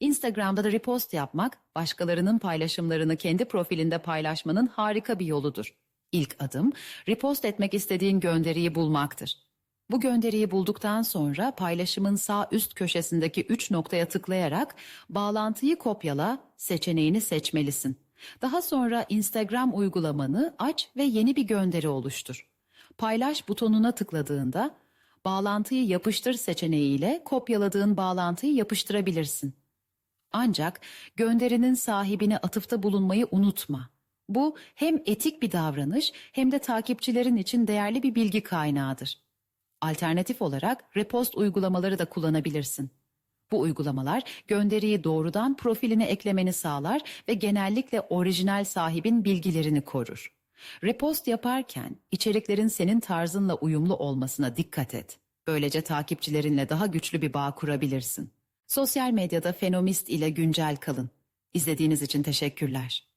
Instagram'da da repost yapmak, başkalarının paylaşımlarını kendi profilinde paylaşmanın harika bir yoludur. İlk adım, repost etmek istediğin gönderiyi bulmaktır. Bu gönderiyi bulduktan sonra paylaşımın sağ üst köşesindeki üç noktaya tıklayarak bağlantıyı kopyala seçeneğini seçmelisin. Daha sonra Instagram uygulamanı aç ve yeni bir gönderi oluştur. Paylaş butonuna tıkladığında bağlantıyı yapıştır seçeneğiyle kopyaladığın bağlantıyı yapıştırabilirsin. Ancak gönderinin sahibine atıfta bulunmayı unutma. Bu hem etik bir davranış hem de takipçilerin için değerli bir bilgi kaynağıdır. Alternatif olarak repost uygulamaları da kullanabilirsin. Bu uygulamalar gönderiyi doğrudan profiline eklemeni sağlar ve genellikle orijinal sahibin bilgilerini korur. Repost yaparken içeriklerin senin tarzınla uyumlu olmasına dikkat et. Böylece takipçilerinle daha güçlü bir bağ kurabilirsin. Sosyal medyada Fenomist ile güncel kalın. İzlediğiniz için teşekkürler.